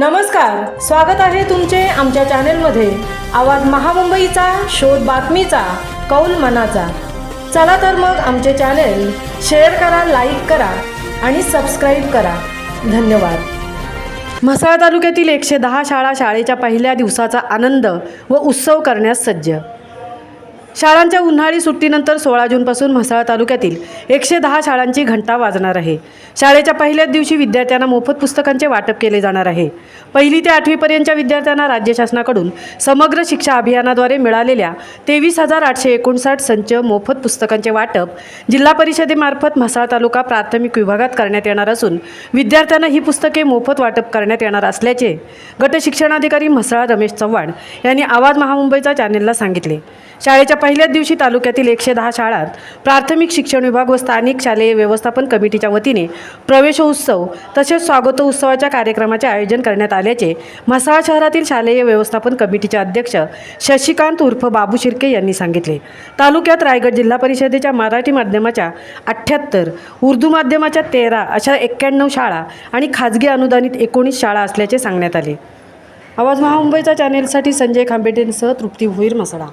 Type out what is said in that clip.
नमस्कार स्वागत आहे तुमचे आमच्या चॅनेलमध्ये. आवाज महामुंबईचा शोध बातमीचा कौल मनाचा. चला तर मग आमचे चॅनेल शेअर करा लाईक करा आणि सबस्क्राईब करा. धन्यवाद. म्हसाळ तालुक्यातील एकशे दहा शाळा शाळेच्या पहिल्या दिवसाचा आनंद व उत्सव करण्यास सज्ज. शाळांच्या उन्हाळी सुट्टीनंतर सोळा जूनपासून म्हसाळा तालुक्यातील एकशे दहा शाळांची घंटा वाजणार आहे. शाळेच्या पहिल्याच दिवशी विद्यार्थ्यांना मोफत पुस्तकांचे वाटप केले जाणार आहे. पहिली ते आठवीपर्यंतच्या विद्यार्थ्यांना राज्य शासनाकडून समग्र शिक्षा अभियानाद्वारे मिळालेल्या तेवीस हजार आठशे एकोणसाठ संच मोफत पुस्तकांचे वाटप जिल्हा परिषदेमार्फत म्हसाळा तालुका प्राथमिक विभागात करण्यात येणार असून विद्यार्थ्यांना ही पुस्तके मोफत वाटप करण्यात येणार असल्याचे गट शिक्षणाधिकारी रमेश चव्हाण यांनी आवाज महामुंबईचा चॅनेलला सांगितले. शाळेच्या पहिल्याच दिवशी तालुक्यातील एकशे दहा शाळांत प्राथमिक शिक्षण विभाग व स्थानिक शालेय व्यवस्थापन कमिटीच्या वतीने प्रवेशोत्सव तसेच स्वागतोत्सवाच्या कार्यक्रमाचे आयोजन करण्यात आल्याचे म्हसाळा शहरातील शालेय व्यवस्थापन कमिटीचे अध्यक्ष शशिकांत उर्फ बाबू शिर्के यांनी सांगितले. तालुक्यात रायगड जिल्हा परिषदेच्या मराठी माध्यमाच्या अठ्ठ्याहत्तर उर्दू माध्यमाच्या तेरा अशा एक्क्याण्णव शाळा आणि खाजगी अनुदानित एकोणीस शाळा असल्याचे सांगण्यात आले. आवाज महामुंबईच्या चॅनेलसाठी संजय खांबेटेंसह तृप्ती भोईर मसळा